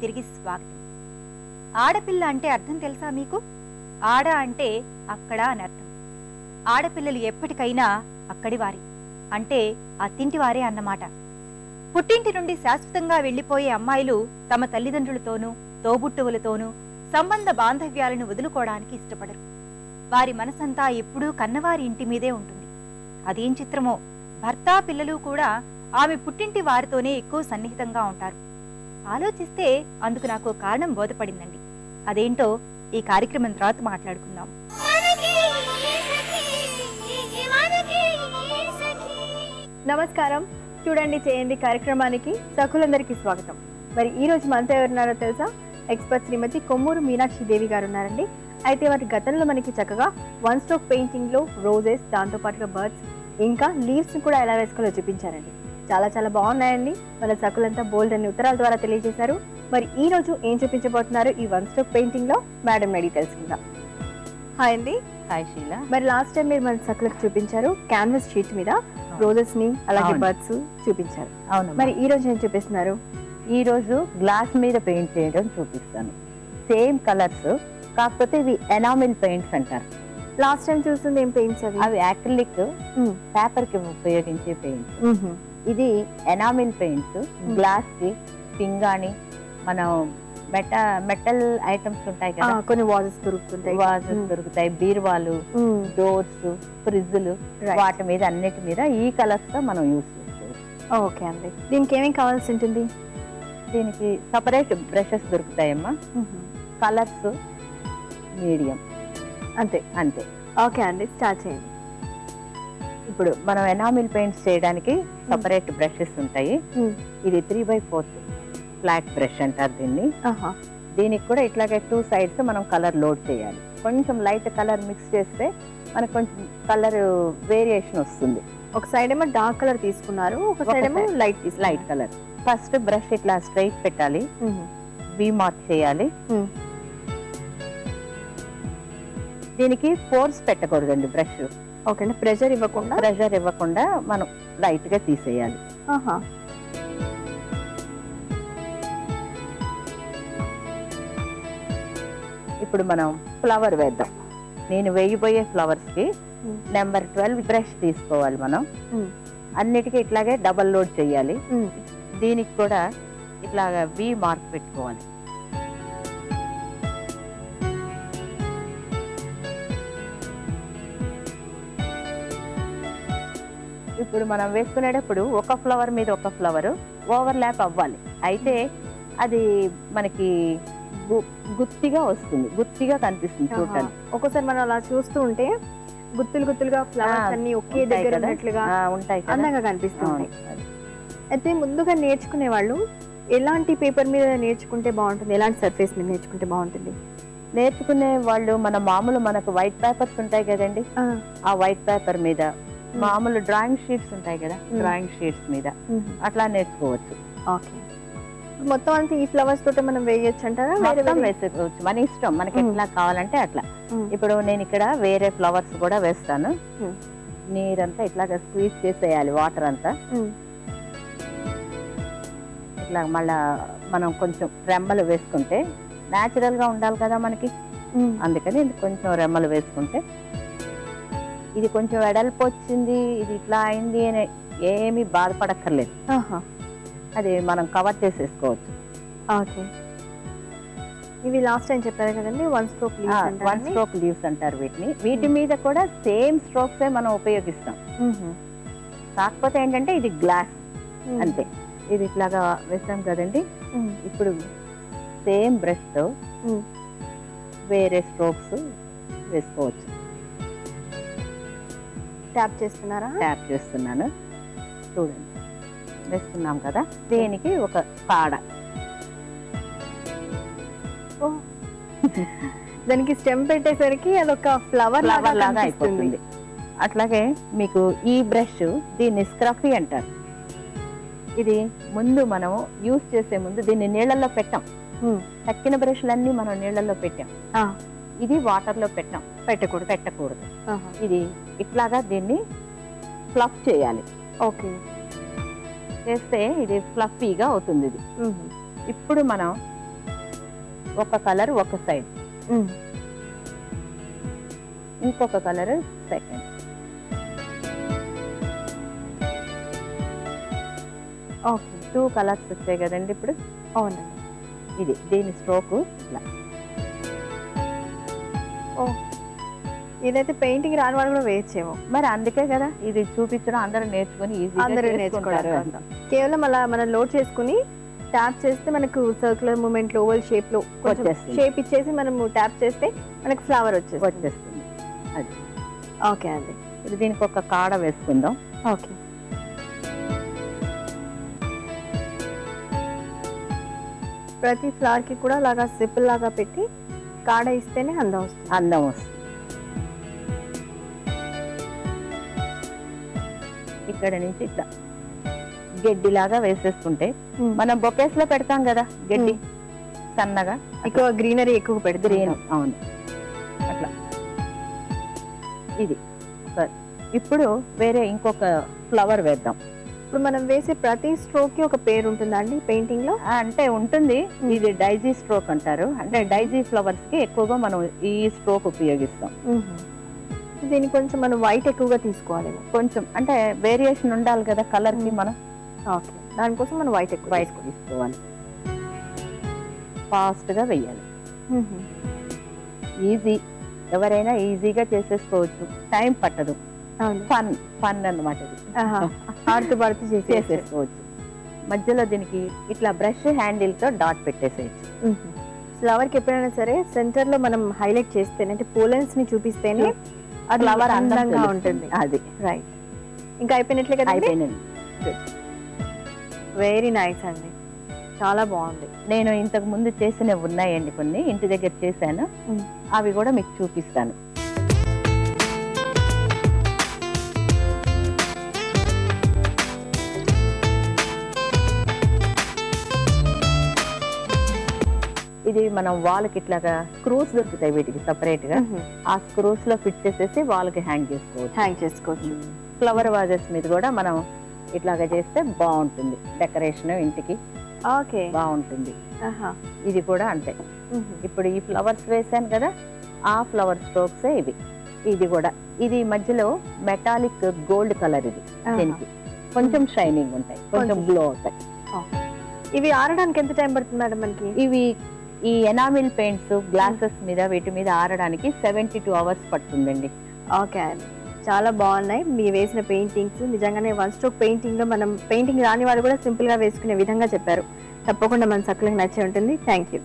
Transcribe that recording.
తిరిగి స్వాగతం. ఆడపిల్ల అంటే అర్థం తెలుసా మీకు? ఆడ అంటే అక్కడ అని అర్థం. ఆడపిల్లలు ఎప్పటికైనా అక్కడి వారి అంటే అత్తింటి వారే అన్నమాట. పుట్టింటి నుండి శాశ్వతంగా వెళ్ళిపోయే అమ్మాయిలు తమ తల్లిదండ్రులతోనూ తోబుట్టువులతోనూ సంబంధ బాంధవ్యాలను వదులుకోవడానికి ఇష్టపడరు. వారి మనసంతా ఎప్పుడూ కన్నవారి ఇంటి మీదే ఉంటుంది. అదేం చిత్రమో? భర్త పిల్లలు కూడా ఆమె పుట్టింటి వారితోనే ఎక్కువ సన్నిహితంగా ఉంటారు. ఆలోచిస్తే అందుకు నాకు కారణం బోధపడిందండి. అదేంటో ఈ కార్యక్రమం తర్వాత మాట్లాడుకుందాం. నమస్కారం. చూడండి చేయండి కార్యక్రమానికి సకులందరికీ స్వాగతం. మరి ఈ రోజు మనతో ఎవరున్నారో తెలుసా? ఎక్స్పర్ట్ శ్రీమతి కొమ్మూరు మీనాక్షి దేవి గారు ఉన్నారండి అయితే వారి గతంలో మనకి చక్కగా వన్ స్ట్రోక్ పెయింటింగ్లో రోజెస్ దాంతో పాటుగా బర్డ్స్ ఇంకా లీవ్స్ కూడా ఎలా వేసుకోవాలో చూపించారండి. చాలా చాలా బాగున్నాయండి. మన సకులంతా బోల్డ్ అనే ఉత్తరాల ద్వారా తెలియజేశారు. మరి ఈ రోజు ఏం చూపించబోతున్నారు? ఈ వన్ స్ట్రోక్ పెయింటింగ్లో మేడం అడిగి తెలుసుకుందాం. హాయ్ అండి. హాయ్ షీల మరి లాస్ట్ టైం మీరు మన సకులకు చూపించారు క్యాన్వాస్ షీట్ మీద రోజెస్ని అలాగే. బర్డ్స్ చూపించారు. అవును మరి ఈ రోజు ఏం చూపిస్తున్నారు? ఈ రోజు గ్లాస్ మీద పెయింట్ చేయడం చూపిస్తాను. సేమ్ కలర్స్ కాకపోతే ఇవి ఎనామిల్ పెయింట్స్ అంటారు. లాస్ట్ టైం చూస్తుంది ఏం పెయింట్స్ అవి అవి యాక్రిలిక్ మ్మ్. పేపర్కి ఉపయోగించే పెయింట్స్ మ్హూ. ఇది ఎనామిల్ పెయింట్స్ గ్లాస్కి పింగాణి మనం మెట మెటల్ ఐటమ్స్ ఉంటాయి కదా కొన్ని వాజెస్ దొరుకుతుంటాయి వాజెస్. దొరుకుతాయి బీరువాలు. డోర్స్ ఫ్రిడ్జ్లు. వాటి మీద అన్నిటి మీద ఈ కలర్స్తో మనం యూస్ చేసుకోవచ్చు ఓకే అండి దీనికి ఏమేం కావాల్సి ఉంటుంది దీనికి సపరేట్ బ్రషెస్ దొరుకుతాయమ్మా. కలర్స్ మీడియం అంతే అంతే. ఓకే అండి స్టార్ట్ చేయండి. ఇప్పుడు మనం ఎనామిల్ పెయింట్స్ చేయడానికి సపరేట్ బ్రషెస్ ఉంటాయి. మ్మ్. ఇది three by fourth flat brush అంటారు దీన్ని. ఆహా. దీనికి కూడా ఇట్లాగే టూ సైడ్స్ మనం కలర్ లోడ్ చేయాలి. కొంచెం లైట్ కలర్ మిక్స్ చేస్తే మనకు కొంచెం కలర్ వేరియేషన్ వస్తుంది. ఒక సైడ్ ఏమో డార్క్ కలర్ తీసుకున్నారు ఒక సైడ్ ఏమో. Light light colour. First brush ఇట్లా స్ట్రైట్ పెట్టాలి. వి మార్క్ చేయాలి. దీనికి ఫోర్స్ పెట్టకూడదండి బ్రష్. ఓకే ప్రెషర్ ఇవ్వకుండా? ప్రెషర్ ఇవ్వకుండా మనం లైట్గా తీసేయాలి. ఆహా. ఇప్పుడు మనం ఫ్లవర్ వేద్దాం. నేను వేయబోయే ఫ్లవర్స్కి. నెంబర్ ట్వెల్వ్ బ్రష్ తీసుకోవాలి మనం. అన్నిటికీ ఇట్లాగే డబల్ లోడ్ చేయాలి. దీనికి కూడా ఇట్లాగా వి మార్క్ పెట్టుకోవాలి. ఇప్పుడు మనం వేసుకునేటప్పుడు ఒక ఫ్లవర్ మీద ఒక ఫ్లవర్ ఓవర్ ల్యాప్ అవ్వాలి. అయితే అది మనకి గుత్తిగా వస్తుంది. గుత్తిగా కనిపిస్తుంది. చూడటానికి ఒక్కోసారి మనం అలా చూస్తూ ఉంటే గుత్తులు గుత్తులుగా ఫ్లవర్స్ అన్ని ఒకే ఉంటాయి దగ్గర? ఉన్నట్లుగా ఉంటాయి కదా. అందంగా కనిపిస్తుంది. అయితే ముందుగా నేర్చుకునే వాళ్ళు ఎలాంటి పేపర్ మీద నేర్చుకుంటే బాగుంటుంది? ఎలాంటి సర్ఫేస్ మీద నేర్చుకుంటే బాగుంటుంది? నేర్చుకునే వాళ్ళు మన మామూలు మనకు వైట్ పేపర్స్ ఉంటాయి కదండి. ఆ వైట్ పేపర్ మీద మామూలు డ్రాయింగ్ షీట్స్ ఉంటాయి కదా. డ్రాయింగ్ షీట్స్ మీద అట్లా నేర్చుకోవచ్చు ఓకే మొత్తం అంతా ఈ ఫ్లవర్స్ తోటి మనం వేయొచ్చు అంటారా మొత్తం వేసుకోవచ్చు మన ఇష్టం మనకి. ఎట్లా కావాలంటే అట్లా. ఇప్పుడు నేను ఇక్కడ వేరే ఫ్లవర్స్ కూడా వేస్తాను. నీరంతా ఇట్లాగా స్క్వీజ్ చేసేయాలి వాటర్ అంతా. ఇట్లా మళ్ళా మనం కొంచెం రెమ్మలు వేసుకుంటే న్యాచురల్గా ఉండాలి కదా మనకి. అందుకని కొంచెం రెమ్మలు వేసుకుంటే ఇది కొంచెం వెడల్పు వచ్చింది ఇది ఇట్లా అయింది అని ఏమీ బాధపడక్కర్లేదు. అది మనం కవర్ చేసేసుకోవచ్చు. ఓకే. ఇవి లాస్ట్ టైం చెప్పారు కదండి one stroke one stroke leaves అంటారు వీటిని. వీటి మీద కూడా సేమ్ స్ట్రోక్స్ మనం ఉపయోగిస్తాం. కాకపోతే ఏంటంటే ఇది గ్లాస్ అంతే. ఇది ఇట్లాగా వేస్తాం కదండి. ఇప్పుడు సేమ్ బ్రష్తో మ్మ్. వేరే స్ట్రోక్స్ వేసుకోవచ్చు. ట్యాప్ చేస్తున్నారా? ట్యాప్ చేస్తున్నాను. చూడండి. వేస్తున్నాం కదా. దీనికి? ఒక ఓ. దానికి స్టెమ్ పెట్టేసరికి అదొక ఫ్లవర్ ఫ్లవర్ లాగా అయిపోతుంది. అట్లాగే మీకు ఈ బ్రష్ దీన్ని స్క్రఫీ అంటారు. ఇది ముందు మనం యూస్ చేసే ముందు దీన్ని నీళ్ళల్లో పెట్టాం. తక్కిన బ్రష్లన్నీ మనం నీళ్ళల్లో పెట్టాం. ఇది వాటర్లో పెట్టాం పెట్టకూడదు పెట్టకూడదు. ఇది ఇట్లాగా దీన్ని ఫ్లఫ్ చేయాలి. ఓకే. చేస్తే ఇది ఫ్లఫీగా అవుతుంది ఇది. ఇప్పుడు మనం ఒక కలర్ ఒక సైడ్ ఇంకొక colour second okay. Two colours వచ్చాయి కదండి ఇప్పుడు? అవునండి. ఇది దీని స్ట్రోక్ ఇలా. ఓ. ఇదైతే పెయింటింగ్ రాని వాళ్ళు కూడా వేయచ్చేమో మరి అందుకే కదా ఇది చూపించడం అందరూ నేర్చుకుని అందరూ నేర్చుకుంటారు. కేవలం అలా మనం లోడ్ చేసుకుని ట్యాప్ చేస్తే మనకు సర్క్యులర్ మూమెంట్లో ఓవల్ షేప్లో. షేప్ ఇచ్చేసి మనము ట్యాప్ చేస్తే మనకు ఫ్లవర్ వచ్చేస్తుంది. వచ్చేస్తుంది. ఓకే అండి. ఇది దీనికి ఒక కాడ వేసుకుందాం. ఓకే. ప్రతి ఫ్లవర్కి కూడా అలాగా సిప్ లాగా పెట్టి కాడ ఇస్తేనే అందం వస్తుంది. అందం వస్తుంది. ఇక్కడ నుంచి ఇట్లా గడ్డిలాగా వేసేసుకుంటే మనం బొకేస్లో పెడతాం కదా గడ్డి సన్నగా. ఎక్కువ గ్రీనరీ ఎక్కువ పెడితే గ్రీన్ అవును. అట్లా. ఇది. సరే. ఇప్పుడు వేరే ఇంకొక ఫ్లవర్ వేద్దాం. ఇప్పుడు మనం వేసే ప్రతి స్ట్రోక్కి ఒక పేరు ఉంటుందా అండి పెయింటింగ్లో అంటే ఉంటుంది. ఇది డైజీ స్ట్రోక్ అంటారు. అంటే డైజీ ఫ్లవర్స్కి ఎక్కువగా మనం ఈ స్ట్రోక్ ఉపయోగిస్తాం. దీనికి కొంచెం మనం వైట్ ఎక్కువగా తీసుకోవాలేమో కొంచెం అంటే వేరియేషన్ ఉండాలి కదా కలర్కి. మనం. ఓకే. దానికోసం మనం వైట్ ఎక్కువ వైట్ తీసుకోవాలి. ఫాస్ట్గా వెయ్యాలి. ఈజీ ఎవరైనా ఈజీగా చేసేసుకోవచ్చు. టైం పట్టదు. ఫన్ ఫన్ ఆహా. ఆడుతూ పాడుతూ చేసేసి చేసేసుకోవచ్చు. మధ్యలో దీనికి ఇట్లా బ్రష్ హ్యాండిల్తో డాట్ పెట్టేసేయచ్చు. ఫ్లవర్కి ఎప్పుడైనా సరే సెంటర్లో మనం హైలైట్ చేస్తేనే అంటే పోలెన్స్ని చూపిస్తేనే అది ఫ్లవర్ అందంగా ఉంటుంది. అది. రైట్ ఇంకా అయిపోయినట్లే కదా అయిపోయినది వెరీ నైస్ అండి. చాలా బాగుంది. నేను ఇంతకు ముందు చేసినవి ఉన్నాయండి కొన్ని. ఇంటి దగ్గర చేశాను. అవి కూడా మీకు చూపిస్తాను. ఇది మనం వాళ్ళకి ఇట్లాగా స్క్రూస్ దొరుకుతాయి వీటికి సపరేట్గా. ఆ స్క్రూస్లో ఫిట్ చేసేసి వాళ్ళకి హ్యాంగ్ చేసుకోవచ్చు. హ్యాంగ్ చేసుకోవచ్చు. ఫ్లవర్ వాజెస్ మీద కూడా మనం ఇట్లాగా చేస్తే బాగుంటుంది. డెకరేషన్ ఇంటికి ఓకే. బాగుంటుంది. ఇది కూడా అంతే. ఇప్పుడు ఈ ఫ్లవర్స్ వేసాను కదా ఆ ఫ్లవర్ స్ట్రోక్స్ ఇవి. ఇది కూడా. ఇది మధ్యలో మెటాలిక్ గోల్డ్ కలర్ ఇది. దీనికి. కొంచెం షైనింగ్ ఉంటాయి. కొంచెం కొంచెం. గ్లో అవుతాయి. ఇవి ఆరడానికి ఎంత టైం పడుతుంది మేడం మనకి? ఇవి ఈ ఎనామిల్ పెయింట్స్ గ్లాసెస్ మీద వీటి మీద ఆరడానికి సెవెంటీ టూ అవర్స్ పడుతుందండి. ఓకే అండి. చాలా బాగున్నాయి. మీ వేసిన పెయింటింగ్స్ నిజంగానే వన్ స్ట్రోక్ పెయింటింగ్లో మనం పెయింటింగ్ రాని వాళ్ళు కూడా సింపుల్గా వేసుకునే విధంగా చెప్పారు. తప్పకుండా మన సక్కులకు నచ్చే ఉంటుంది. Thank you